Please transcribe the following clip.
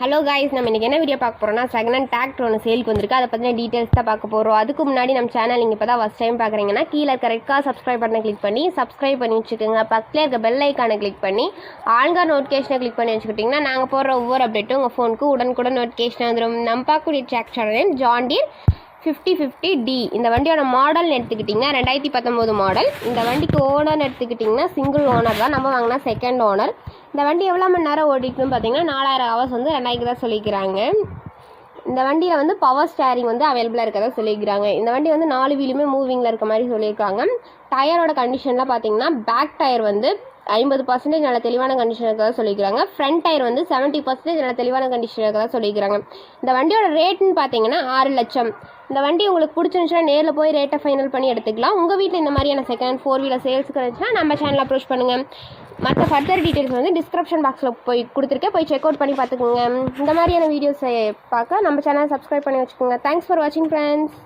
Hello guys நம்ம இன்றைக்கி என்ன வீடியோ பார்க்க போகிறோம்னா செகண்ட் ஹேண்ட் டிராக்டர் ஒன்று சேலுக்கு வந்திருக்கு. அதை பற்றின டீட்டெயில்ஸ் தான் பார்க்க போகிறோம் அதுக்கு முன்னாடி நம்ம சேனல் நீங்கள் இப்போ தான் ஃபஸ்ட் டைம் பார்க்குறீங்கன்னா கீழே கரெக்டாக சப்ஸ்கிரைப் பண்ண கிளிக் பண்ணி சப்ஸ்கிரைப் பண்ணி வச்சுக்கோங்க. பக்கத்தில் இருக்க பெல் ஐக்கானை கிளிக் பண்ணி ஆளுங்க நோட்டிஃபிகேஷனை கிளிக் பண்ணி வச்சுக்கிட்டிங்கன்னா நாங்கள் போடுற ஒவ்வொரு அப்டேட்டும் உங்கள் ஃபோனுக்கு உடனுக்குடன் நோட்டிஃபிகேஷன் வந்துடும் நம்ம பார்க்கக்கூடிய tractor name John Deere fifty fifty D இந்த வண்டியோட மாடல்னு எடுத்துக்கிட்டிங்கன்னா ரெண்டாயிரத்தி பத்தொம்போது மாடல் இந்த வண்டிக்கு ஓனர்னு எடுத்துக்கிட்டிங்கன்னா சிங்கிள் ஓனர் தான். நம்ம வாங்கினா செகண்ட் ஓனர் இந்த வண்டி எவ்வளோ மணி நேரம் ஓடிட்டுன்னு பார்த்தீங்கன்னா நாலாயிரம் ஹவர்ஸ் வந்து ரெண்டாயிரத்து தான் சொல்லிக்கிறாங்க. இந்த வண்டியில் வந்து பவர் ஸ்டேரிங் வந்து அவைலபிளாக இருக்கதா சொல்லியிருக்கிறாங்க இந்த வண்டி வந்து நாலு வீலுமே மூவிங்கில் இருக்க மாதிரி சொல்லியிருக்காங்க. டயரோட கண்டிஷன்லாம் பார்த்தீங்கன்னா பேக் டயர் வந்து ஐம்பது பர்சன்டேஜ் நல்ல தெளிவான கண்டிஷன் இருக்கதா சொல்லிக்கிறாங்க. ஃப்ரண்ட் டயர் வந்து செவன்ட்டி பர்சன்டேஜ் நல்ல தெளிவான கண்டிஷன் இருக்கதா சொல்லிக்கிறாங்க. இந்த வண்டியோட ரேட்னு பார்த்தீங்கன்னா ஆறு லட்சம். இந்த வண்டி உங்களுக்கு பிடிச்சிருந்துச்சுன்னா நேரில் போய் ரேட்டை ஃபைனல் பண்ணி எடுத்துக்கலாம். உங்கள் வீட்டில் இந்த மாதிரியான செகண்ட் ஃபோர் வீலர் சேல்ஸ் இருந்துச்சுன்னா நம்ம சேனல் அப்ரோச் பண்ணுங்கள் மற்ற ஃபர்தர் டீட்டெயில்ஸ் வந்து டிஸ்கிரிப்ஷன் பாக்ஸில் போய் கொடுத்துருக்கேன். போய் செக் அவுட் பண்ணி பார்த்துக்கோங்க. இந்த மாதிரியான வீடியோஸை பார்க்க நம்ம சேனலை சப்ஸ்கிரைப் பண்ணி வச்சுக்கோங்க. தேங்க்ஸ் ஃபார் வாட்சிங் ஃப்ரெண்ட்ஸ்